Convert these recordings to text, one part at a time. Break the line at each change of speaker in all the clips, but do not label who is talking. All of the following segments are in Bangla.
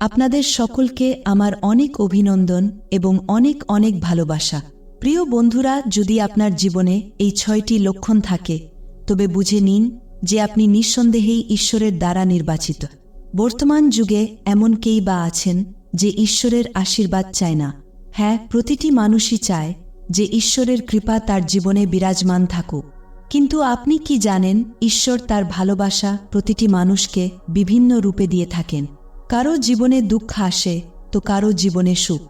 আপনাদের সকলকে আমার অনেক অভিনন্দন এবং অনেক অনেক ভালোবাসা। প্রিয় বন্ধুরা, যদি আপনার জীবনে এই ছয়টি লক্ষণ থাকে, তবে বুঝে নিন যে আপনি নিঃসন্দেহেই ঈশ্বরের দ্বারা নির্বাচিত। বর্তমান যুগে এমন কেই বা আছেন যে ঈশ্বরের আশীর্বাদ চায় না। হ্যাঁ প্রতিটি মানুষই চায় যে ঈশ্বরের কৃপা তার জীবনে বিরাজমান থাকুক। কিন্তু আপনি কি জানেন, ঈশ্বর তার ভালোবাসা প্রতিটি মানুষকে বিভিন্ন রূপে দিয়ে থাকেন? কারও জীবনে দুঃখ আসে, তো কারও জীবনে সুখ।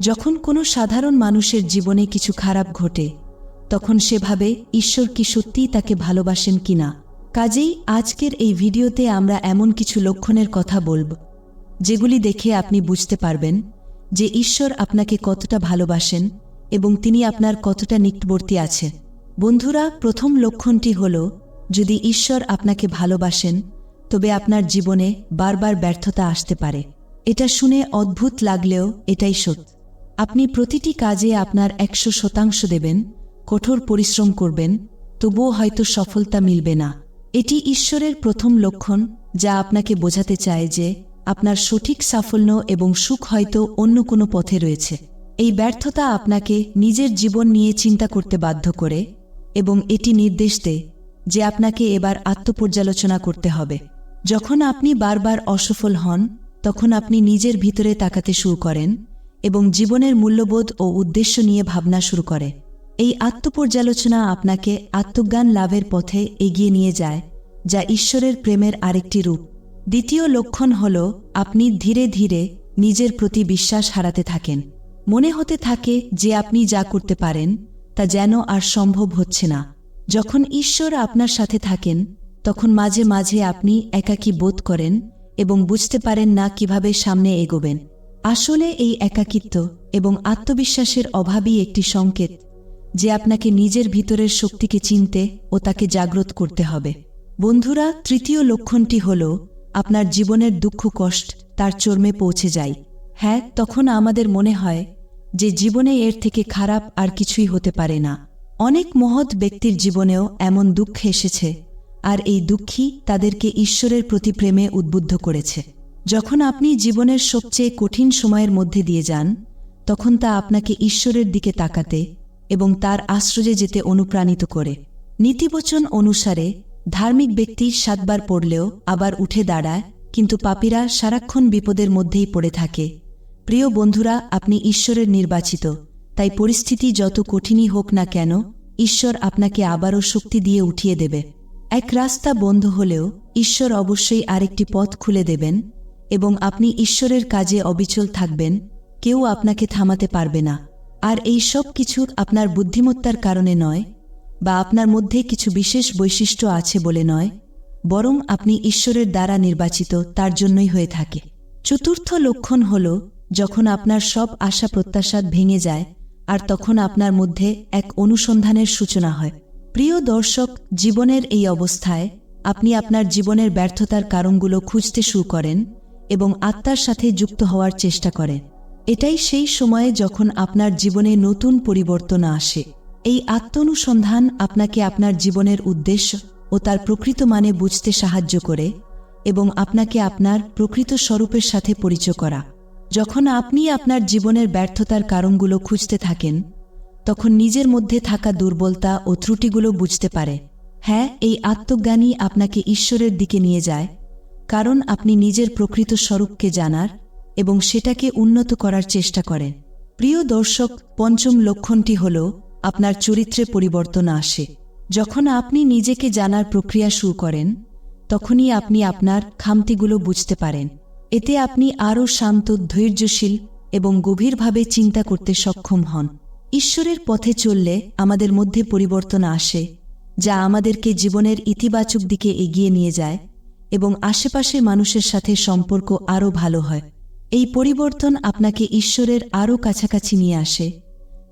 যখন কোনো সাধারণ মানুষের জীবনে কিছু খারাপ ঘটে, তখন সেভাবে ঈশ্বর কি সত্যিই তাকে ভালোবাসেন কিনা কাজেই আজকের এই ভিডিওতে আমরা এমন কিছু লক্ষণের কথা বলব, যেগুলি দেখে আপনি বুঝতে পারবেন যে ঈশ্বর আপনাকে কতটা ভালোবাসেন এবং তিনি আপনার কতটা নিকটবর্তী আছে বন্ধুরা, প্রথম লক্ষণটি হল, যদি ঈশ্বর আপনাকে ভালোবাসেন তবে আপনার জীবনে বারবার ব্যর্থতা আসতে পারে। এটা শুনে অদ্ভুত লাগলেও এটাই সত্য। আপনি প্রতিটি কাজে আপনার একশো শতাংশ দেবেন, কঠোর পরিশ্রম করবেন, তবুও হয়তো সফলতা মিলবে না। এটি ঈশ্বরের প্রথম লক্ষণ, যা আপনাকে বোঝাতে চায় যে আপনার সঠিক সাফল্য এবং সুখ হয়তো অন্য কোনো পথে রয়েছে। এই ব্যর্থতা আপনাকে নিজের জীবন নিয়ে চিন্তা করতে বাধ্য করে এবং এটি নির্দেশ দেয় যে আপনাকে এবার আত্মপর্যালোচনা করতে হবে। যখন আপনি বারবার অসফল হন, তখন আপনি নিজের ভিতরে তাকাতে শুরু করেন এবং জীবনের মূল্যবোধ ও উদ্দেশ্য নিয়ে ভাবনা শুরু করে। এই আত্মপর্যালোচনা আপনাকে আত্মজ্ঞান লাভের পথে এগিয়ে নিয়ে যায়, যা ঈশ্বরের প্রেমের আরেকটি রূপ। দ্বিতীয় লক্ষণ হল, আপনি ধীরে ধীরে নিজের প্রতি বিশ্বাস হারাতে থাকেন। মনে হতে থাকে যে আপনি যা করতে পারেন, তা যেন আর সম্ভব হচ্ছে না। যখন ঈশ্বর আপনার সাথে থাকেন তখন মাঝে মাঝে আপনি একাকী বোধ করেন এবং বুঝতে পারেন না কীভাবে সামনে এগোবেন। আসলে এই একাকিত্ব এবং আত্মবিশ্বাসের অভাবই একটি সংকেত যে আপনাকে নিজের ভিতরের শক্তিকে চিনতে ও তাকে জাগ্রত করতে হবে। বন্ধুরা, তৃতীয় লক্ষণটি হল আপনার জীবনের দুঃখ কষ্ট তার চর্মে পৌঁছে যায়। হ্যাঁ তখন আমাদের মনে হয় যে জীবনে এর থেকে খারাপ আর কিছুই হতে পারে না। অনেক মহৎ ব্যক্তির জীবনেও এমন দুঃখ এসেছে আর এই দুঃখী তাদেরকে ঈশ্বরের প্রতি প্রেমে উদ্বুদ্ধ করেছে। যখন আপনি জীবনের সবচেয়ে কঠিন সময়ের মধ্যে দিয়ে যান, তখন তা আপনাকে ঈশ্বরের দিকে তাকাতে এবং তার আশ্রয়ে যেতে অনুপ্রাণিত করে। নীতিবচন অনুসারে, ধার্মিক ব্যক্তি সাতবার পড়লেও আবার উঠে দাঁড়ায়, কিন্তু পাপীরা সারাক্ষণ বিপদের মধ্যেই পড়ে থাকে। প্রিয় বন্ধুরা, আপনি ঈশ্বরের নির্বাচিত, তাই পরিস্থিতি যত কঠিনই হোক না কেন, ঈশ্বর আপনাকে আবারও শক্তি দিয়ে উঠিয়ে দেবে। এক রাস্তা বন্ধ হলেও ঈশ্বর অবশ্যই আরেকটি পথ খুলে দেবেন এবং আপনি ঈশ্বরের কাজে অবিচল থাকবেন, কেউ আপনাকে থামাতে পারবে না। আর এই সব কিছু আপনার বুদ্ধিমত্তার কারণে নয় বা আপনার মধ্যে কিছু বিশেষ বৈশিষ্ট্য আছে বলে নয়, বরং আপনি ঈশ্বরের দ্বারা নির্বাচিত তার জন্যই হয়ে থাকে। চতুর্থ লক্ষণ হল যখন আপনার সব আশা প্রত্যাশা ভেঙে যায় আর তখন আপনার মধ্যে এক অনুসন্ধানের সূচনা হয়। প্রিয় দর্শক, জীবনের এই অবস্থায় আপনি আপনার জীবনের ব্যর্থতার কারণগুলো খুঁজতে শুরু করেন এবং আত্মার সাথে যুক্ত হওয়ার চেষ্টা করেন। এটাই সেই সময়ে যখন আপনার জীবনে নতুন পরিবর্তন আসে। এই আত্মনুসন্ধান আপনাকে আপনার জীবনের উদ্দেশ্য ও তার প্রকৃত মানে বুঝতে সাহায্য করে এবং আপনাকে আপনার প্রকৃত স্বরূপের সাথে পরিচয় করা। যখন আপনি আপনার জীবনের ব্যর্থতার কারণগুলো খুঁজতে থাকেন তখন নিজের মধ্যে থাকা দুর্বলতা ও ত্রুটিগুলো বুঝতে পারে। হ্যাঁ এই আত্মজ্ঞানই আপনাকে ঈশ্বরের দিকে নিয়ে যায়, কারণ আপনি নিজের প্রকৃত স্বরূপকে জানার এবং সেটাকে উন্নত করার চেষ্টা করেন। প্রিয় দর্শক, পঞ্চম লক্ষণটি হল আপনার চরিত্রে পরিবর্তন আসে। যখন আপনি নিজেকে জানার প্রক্রিয়া শুরু করেন, তখনই আপনি আপনার খামতিগুলো বুঝতে পারেন। এতে আপনি আরও শান্ত, ধৈর্যশীল এবং গভীরভাবে চিন্তা করতে সক্ষম হন। ঈশ্বরের পথে চললে আমাদের মধ্যে পরিবর্তন আসে, যা আমাদেরকে জীবনের ইতিবাচক দিকে এগিয়ে নিয়ে যায় এবং আশেপাশে মানুষের সাথে সম্পর্ক আরও ভালো হয়। এই পরিবর্তন আপনাকে ঈশ্বরের আরও কাছাকাছি নিয়ে আসে,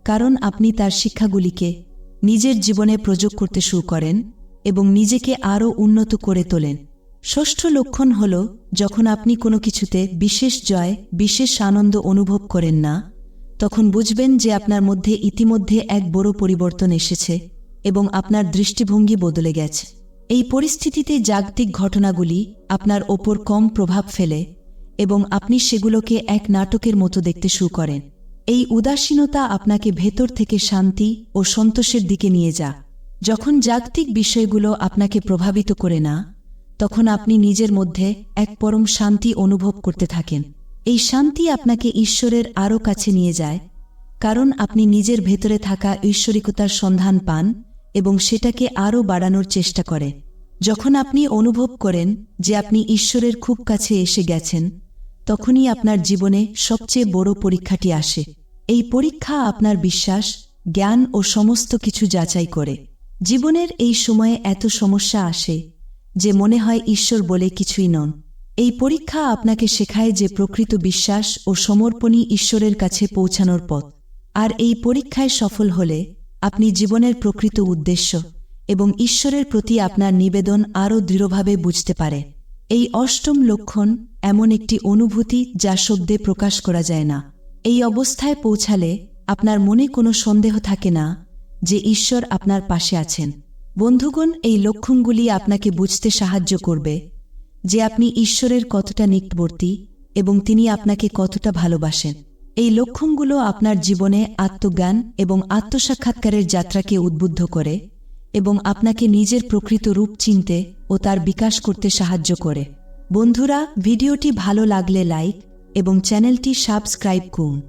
কারণ আপনি তার শিক্ষাগুলিকে নিজের জীবনে প্রয়োগ করতে শুরু করেন এবং নিজেকে আরও উন্নত করে তোলেন। ষষ্ঠ লক্ষণ হল, যখন আপনি কোনো কিছুতে বিশেষ জয়, বিশেষ আনন্দ অনুভব করেন না তখন বুঝবেন যে আপনার মধ্যে ইতিমধ্যে এক বড় পরিবর্তন এসেছে এবং আপনার দৃষ্টিভঙ্গি বদলে গেছে। এই পরিস্থিতিতে জাগতিক ঘটনাগুলি আপনার ওপর কম প্রভাব ফেলে এবং আপনি সেগুলোকে এক নাটকের মতো দেখতে শুরু করেন। এই উদাসীনতা আপনাকে ভেতর থেকে শান্তি ও সন্তোষের দিকে নিয়ে যা। যখন জাগতিক বিষয়গুলো আপনাকে প্রভাবিত করে না, তখন আপনি নিজের মধ্যে এক পরম শান্তি অনুভব করতে থাকেন। এই শান্তি আপনাকে ঈশ্বরের আরও কাছে নিয়ে যায়, কারণ আপনি নিজের ভেতরে থাকা ঈশ্বরিকতার সন্ধান পান এবং সেটাকে আরও বাড়ানোর চেষ্টা করে। যখন আপনি অনুভব করেন যে আপনি ঈশ্বরের খুব কাছে এসে গেছেন, তখনই আপনার জীবনে সবচেয়ে বড় পরীক্ষাটি আসে। এই পরীক্ষা আপনার বিশ্বাস, জ্ঞান ও সমস্ত কিছু যাচাই করে। জীবনের এই সময়ে এত সমস্যা আসে যে মনে হয় ঈশ্বর বলে কিছুই নন। এই পরীক্ষা আপনাকে শেখায় যে প্রকৃত বিশ্বাস ও সমর্পণই ঈশ্বরের কাছে পৌঁছানোর পথ। আর এই পরীক্ষায় সফল হলে আপনি জীবনের প্রকৃত উদ্দেশ্য এবং ঈশ্বরের প্রতি আপনার নিবেদন আরও দৃঢ়ভাবে বুঝতে পারে। এই অষ্টম লক্ষণ এমন একটি অনুভূতি যা শব্দে প্রকাশ করা যায় না। এই অবস্থায় পৌঁছালে আপনার মনে কোনো সন্দেহ থাকে না যে ঈশ্বর আপনার পাশে আছেন। বন্ধুগণ, এই লক্ষণগুলি আপনাকে বুঝতে সাহায্য করবে যে আপনি ঈশ্বরের কতটা নিকটবর্তী এবং তিনি আপনাকে কতটা ভালোবাসেন। এই লক্ষণগুলো আপনার জীবনে আত্মজ্ঞান এবং আত্মসাক্ষাৎকারের যাত্রাকে উদ্বুদ্ধ করে এবং আপনাকে নিজের প্রকৃত রূপ চিনতে ও তার বিকাশ করতে সাহায্য করে। বন্ধুরা, ভিডিওটি ভালো লাগলে লাইক এবং চ্যানেলটি সাবস্ক্রাইব করুন।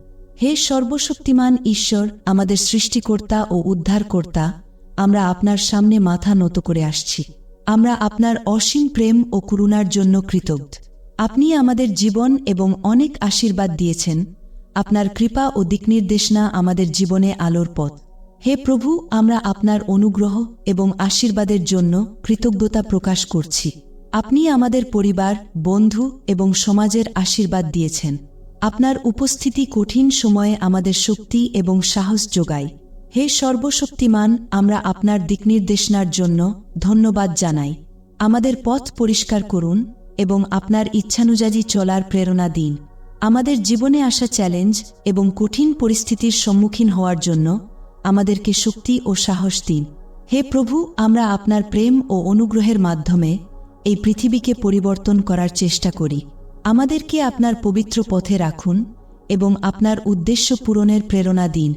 হে সর্বশক্তিমান ঈশ্বর, আমাদের সৃষ্টিকর্তা ও উদ্ধারকর্তা, আমরা আপনার সামনে মাথা নত করে আসছি। আমরা আপনার অসীম প্রেম ও করুণার জন্য কৃতজ্ঞ। আপনি আমাদের জীবন এবং অনেক আশীর্বাদ দিয়েছেন। আপনার কৃপা ও দিকনির্দেশনা আমাদের জীবনে আলোর পথ। হে প্রভু, আমরা আপনার অনুগ্রহ এবং আশীর্বাদের জন্য কৃতজ্ঞতা প্রকাশ করছি। আপনি আমাদের পরিবার, বন্ধু এবং সমাজের আশীর্বাদ দিয়েছেন। আপনার উপস্থিতি কঠিন সময়ে আমাদের শক্তি এবং সাহস যোগায়। হে সর্বশক্তিমান, আমরা আপনার দিকনির্দেশনার জন্য ধন্যবাদ জানাই। আমাদের পথ পরিষ্কার করুন এবং আপনার ইচ্ছানুযায়ী চলার প্রেরণা দিন। আমাদের জীবনে আসা চ্যালেঞ্জ এবং কঠিন পরিস্থিতির সম্মুখীন হওয়ার জন্য আমাদেরকে শক্তি ও সাহস দিন। হে প্রভু, আমরা আপনার প্রেম ও অনুগ্রহের মাধ্যমে এই পৃথিবীকে পরিবর্তন করার চেষ্টা করি। আমাদেরকে আপনার পবিত্র পথে রাখুন এবং আপনার উদ্দেশ্য পূরণের প্রেরণা দিন।